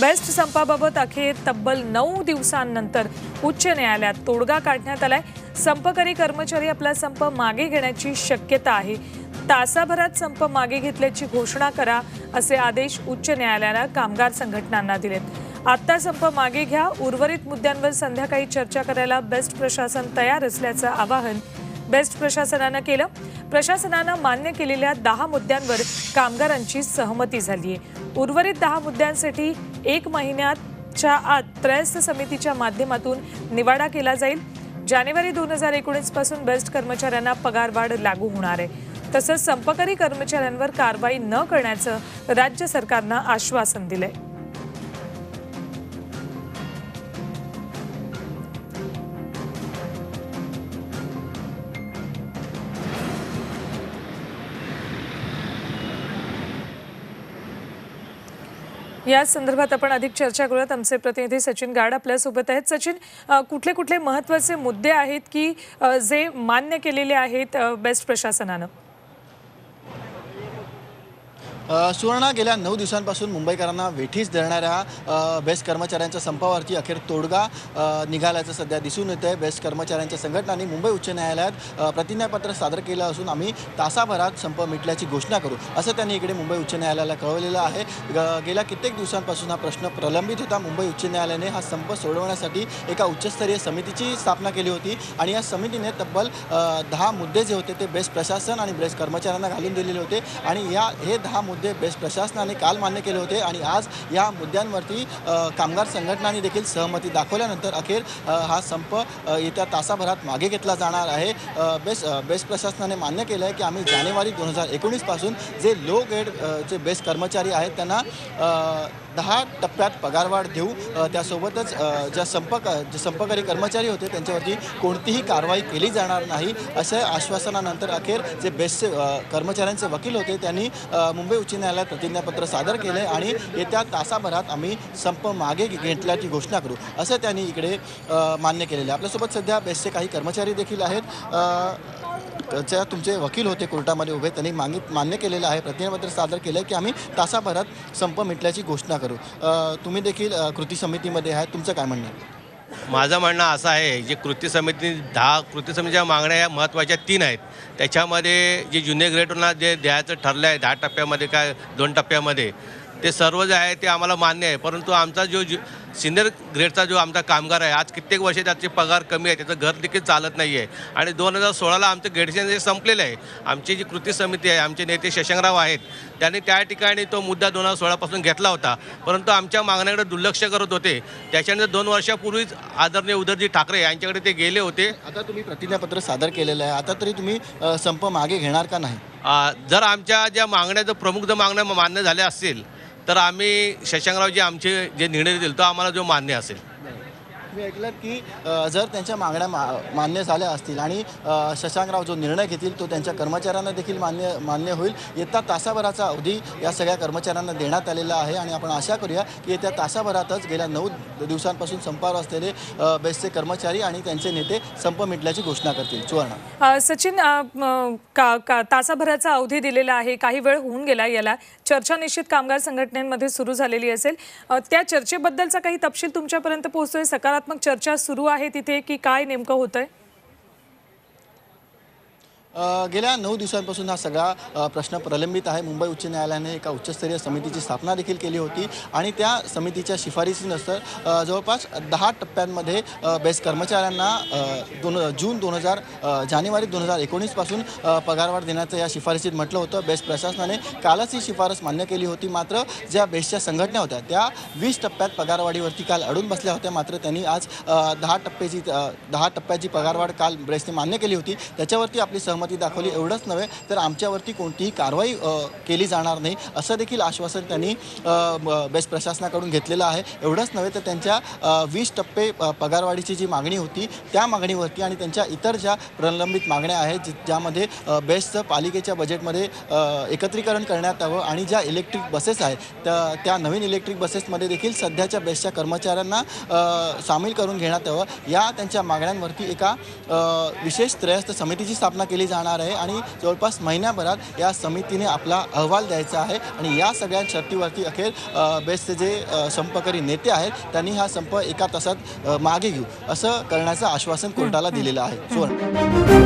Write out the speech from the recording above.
Best संपाबाबत अखेर तब्बल नऊ दिवसांनंतर उच्च न्यायालयात तोडगा काढण्यात आलाय. संपकरी कर्मचारी आपला संप मागे घेण्याची शक्यता आहे. तासाभरात संप मागे घेतल्याची घोषणा करा असे आदेश उच्च न्यायालयानं कामगार संघटनांना दिलेत. आत्ता संप मागे घ्या उर्वरित मुद्द्यांवर संध्याकाळी चर्चा करायला बेस्ट प्रशासन तयार असल्याचं आवाहन बेस्ट प्रशासनानं केलं. प्रशासनानं मान्य केलेल्या दहा मुद्द्यांवर कामगारांची सहमती झाली आहे उर्वरित दहा मुद्द्यांसाठी एक महिन्याच्या आत त्रयस्थ समितीच्या माध्यमातून निवाडा केला जाईल. जानेवारी दोन हजार एकोणीसपासून बेस्ट कर्मचाऱ्यांना पगारवाढ लागू होणार आहे. तसंच संपकरी कर्मचाऱ्यांवर कारवाई न करण्याचं राज्य सरकारनं आश्वासन दिलंय. या संदर्भात आपण अधिक चर्चा करूयात. आमचे प्रतिनिधी सचिन गाड आपल्यासोबत आहेत. सचिन कुठले कुठले महत्त्वाचे मुद्दे आहेत की जे मान्य केलेले आहेत बेस्ट प्रशासनानं? सुवर्णा गेल्या नऊ दिवसांपासून मुंबईकरांना वेठीस धरणाऱ्या बेस्ट कर्मचाऱ्यांच्या संपावरती अखेर तोडगा निघाल्याचं सध्या दिसून येतंय. आहे बेस्ट कर्मचाऱ्यांच्या संघटनांनी मुंबई उच्च न्यायालयात प्रतिज्ञापत्र सादर केलं असून आम्ही तासाभरात संप मिटल्याची घोषणा करू असं त्यांनी इकडे मुंबई उच्च न्यायालयाला कळवलेलं आहे. ग- गेल्या कित्येक दिवसांपासून हा प्रश्न प्रलंबित होता. मुंबई उच्च न्यायालयाने हा संप सोडवण्यासाठी एका उच्चस्तरीय समितीची स्थापना केली होती आणि या समितीने तब्बल दहा मुद्दे जे होते ते बेस्ट प्रशासन आणि बेस्ट कर्मचाऱ्यांना घालून दिलेले होते आणि या हे दहा मुद्दे बेस्ट प्रशासनाने काल मान्य केले होते आणि आज या मुद्द्यांवरती कामगार संघटनांनी देखील सहमती दाखवल्यानंतर अखेर हा संप येत्या तासाभरात मागे घेतला जाणार आहे. बेस्ट बेस्ट प्रशासनाने मान्य केलं आहे की आम्ही जानेवारी दोन हजार एकोणीसपासून जे लो ग्रेड जे बेस्ट कर्मचारी आहेत त्यांना दहा टप्प्यात पगारवाढ देऊ त्यासोबतच ज्या संपक जे संपकरी कर्मचारी होते त्यांच्यावरती कोणतीही कारवाई केली जाणार नाही अशा आश्वासनानंतर अखेर जे बेस्टचे कर्मचाऱ्यांचे वकील होते त्यांनी मुंबई उच्च न्यायालयात प्रतिज्ञापत्र सादर केले आणि येत्या तासाभरात आम्ही संप मागे घेतल्याची घोषणा करू असं त्यांनी इकडे मान्य केलेलं आहे. आपल्यासोबत सध्या बेस्टचे काही कर्मचारी देखील आहेत. त्याच्या तुमचे वकील होते कोर्टामध्ये उभे त्यांनी मागित मान्य केलेलं आहे प्रतिज्ञापत्र सादर केलं आहे की आम्ही तासाभरात संप मिटल्याची घोषणा करू. तुम्ही देखील कृती समितीमध्ये आहात तुमचं काय म्हणणं आहे? माझं म्हणणं असं आहे जे कृती समिती दहा कृती समितीच्या मागण्या या महत्त्वाच्या तीन आहेत. त्याच्यामध्ये जे जुने ग्रेडला जे द्यायचं ठरलं आहे दहा टप्प्यामध्ये काय दोन टप्प्यामध्ये ते सर्व जे आहे ते आम्हाला मान्य आहे. परंतु आमचा जो ज्यु सिनियर ग्रेडचा जो आमचा कामगार आहे आज कित्येक वर्षे त्याचे पगार कमी आहे त्याचं घर देखील चालत नाही आहे आणि दोन हजार सोळाला आमचं ग्रेडेशन जे संपलेलं आहे. आमची जी कृती समिती आहे आमचे नेते शशांकराव आहेत त्यांनी त्या ठिकाणी तो मुद्दा दोन हजार सोळापासून घेतला होता. परंतु आमच्या मागण्याकडे दुर्लक्ष करत होते. त्याच्यानंतर दोन वर्षापूर्वीच आदरणीय उदयजी ठाकरे यांच्याकडे ते गेले होते. आता तुम्ही प्रतिज्ञापत्र सादर केलेलं आहे. आता तरी तुम्ही संप मागे घेणार का नाही? जर आमच्या ज्या मागण्या जर प्रमुख जर मागण्या मान्य झाल्या असतील तर आम्ही शशांकरावजी आमचे जे निर्णय देतील तो आम्हाला जो मान्य असेल. मी ऐकलं की जर त्यांच्या मागण्या मा मान्य झाल्या असतील आणि शशांकराव जो निर्णय घेतील तो त्यांच्या कर्मचाऱ्यांना देखील मान्य मान्य होईल. येत्या तासाभराचा अवधी या सगळ्या कर्मचाऱ्यांना देण्यात आलेला आहे आणि आपण आशा करूया की येत्या तासाभरातच गेल्या नऊ दिवसांपासून संपावर असलेले बेस्टचे कर्मचारी आणि त्यांचे नेते संप मिटल्याची घोषणा करतील. सुवर्णा. सचिन का का तासाभराचा अवधी दिलेला आहे. काही वेळ होऊन गेला याला. चर्चा निश्चित कामगार संघटनेमध्ये सुरू झालेली असेल. त्या चर्चेबद्दलचा काही तपशील तुमच्यापर्यंत पोहोचतोय? सकारात्मक चर्चा सुरू आहे तिथे की काय नेमकं होतंय? अ, गेल्या नऊ दिवसांपासून हा सगळा प्रश्न प्रलंबित आहे. मुंबई उच्च न्यायालयाने एका उच्चस्तरीय समितीची स्थापना देखील केली होती आणि त्या समितीच्या शिफारसीनुसार जवळपास दहा टप्प्यांमध्ये बेस्ट कर्मचाऱ्यांना दोन जून दोन हजार जानेवारी दोन हजार एकोणीसपासून पगारवाढ देण्याचं या शिफारसीत म्हटलं होतं. बेस्ट प्रशासनाने कालच ही शिफारस मान्य केली होती. मात्र ज्या बेस्टच्या संघटना होत्या त्या वीस टप्प्यात पगारवाढीवरती काल अडून बसल्या होत्या. मात्र त्यांनी आज दहा टप्प्याची दहा टप्प्याची पगारवाढ काल बेस्टने मान्य केली होती. त्याच्यावरती आपली सहमती दाखवली एवढंच नव्हे तर आमच्यावरती कोणतीही कारवाई केली जाणार नाही असं देखील आश्वासन त्यांनी बेस्ट प्रशासनाकडून घेतलेलं आहे. एवढंच नव्हे तर त्यांच्या वीस टप्पे पगारवाढीची जी मागणी होती त्या मागणीवरती आणि त्यांच्या इतर ज्या प्रलंबित मागण्या आहेत ज्यामध्ये बेस्टचं पालिकेच्या बजेटमध्ये एकत्रीकरण करण्यात यावं आणि ज्या इलेक्ट्रिक बसेस आहेत त्या त्या नवीन इलेक्ट्रिक बसेसमध्ये देखील सध्याच्या बेस्टच्या कर्मचाऱ्यांना सामील करून घेण्यात यावं. या त्यांच्या मागण्यांवरती एका विशेष त्रयस्थ समितीची स्थापना केली जाणार जाणार आहे आणि जवळपास महिन्याभरात या समितीने आपला अहवाल द्यायचा आहे आणि या सगळ्या शर्तीवरती अखेर बेस्टचे जे संपकरी नेते आहेत त्यांनी हा संप एका तासात मागे घेऊ असं करण्याचं आश्वासन कोर्टाला दिलेलं आहे. सुवर्ण.